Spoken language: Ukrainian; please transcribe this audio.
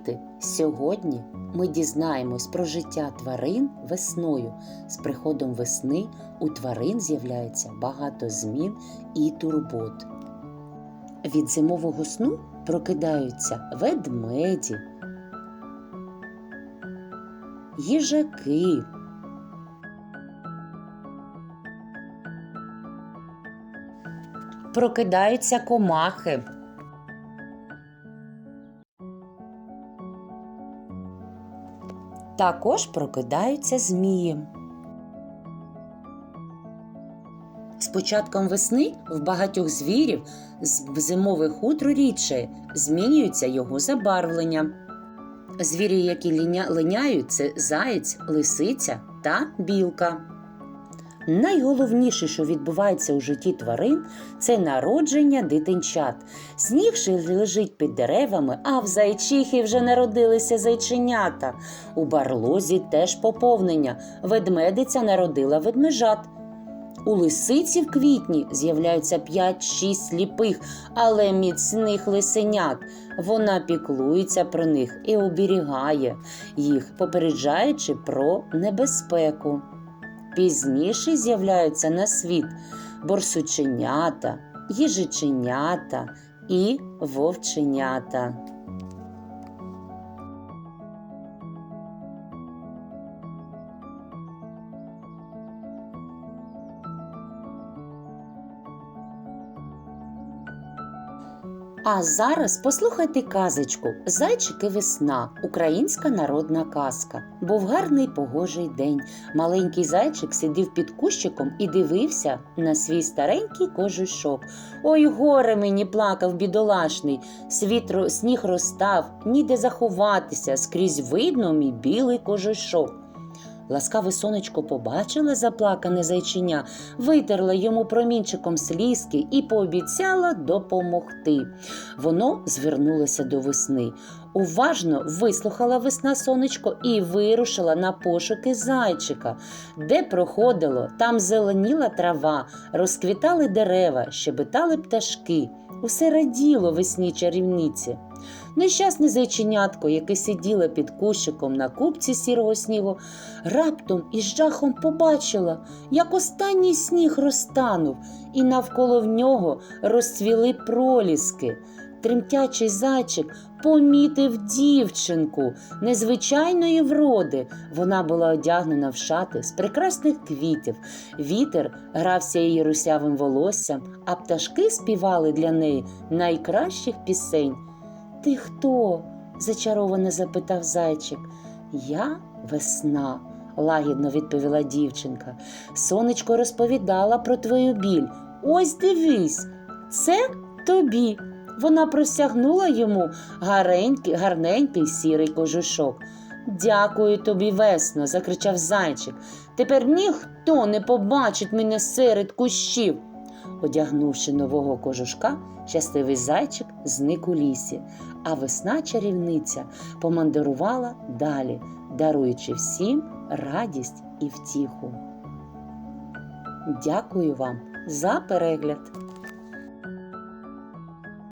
Діти, сьогодні ми дізнаємось про життя тварин весною. З приходом весни у тварин з'являється багато змін і турбот. Від зимового сну прокидаються ведмеді, їжаки, прокидаються комахи. Також прокидаються змії. З початком весни в багатьох звірів з- зимове хутро рідше змінюється його забарвлення. Звірі, які линяють, це заєць, лисиця та білка. Найголовніше, що відбувається у житті тварин, це народження дитинчат. Сніг ще лежить під деревами, а в зайчихи вже народилися зайченята. У барлозі теж поповнення. Ведмедиця народила ведмежат. У лисиці в квітні з'являються 5-6 сліпих, але міцних лисенят. Вона піклується про них і оберігає їх, попереджаючи про небезпеку. Пізніше з'являються на світ борсученята, їжиченята і вовченята. А зараз послухайте казочку Зайчики весна, українська народна казка. Був гарний погожий день. Маленький зайчик сидів під кущиком і дивився на свій старенький кожушок. Ой, горе мені плакав бідолашний. Світ сніг розстав, ніде заховатися, скрізь видно мій білий кожушок. Ласкаве сонечко побачила заплакане зайчиня, витерла йому промінчиком слізки і пообіцяла допомогти. Воно звернулося до весни. Уважно вислухала весна сонечко і вирушила на пошуки зайчика. Де проходило, там зеленіла трава, розквітали дерева, щебетали пташки. Усе раділо весні чарівниці. Нещасне зайченятко, яке сиділо під кущиком на купці сірого снігу, раптом із жахом побачила, як останній сніг розтанув, і навколо в нього розцвіли проліски. Тремтячий зайчик помітив дівчинку незвичайної вроди. Вона була одягнена в шати з прекрасних квітів. Вітер грався її русявим волоссям, а пташки співали для неї найкращих пісень. Ти хто? зачаровано запитав зайчик. Я весна, лагідно відповіла дівчинка. Сонечко розповідала про твою біль. Ось дивись, це тобі. Вона простягнула йому гаренький, гарненький сірий кожушок. Дякую тобі, весно, закричав зайчик. Тепер ніхто не побачить мене серед кущів. Одягнувши нового кожушка, щасливий зайчик зник у лісі, а весна чарівниця помандрувала далі, даруючи всім радість і втіху. Дякую вам за перегляд!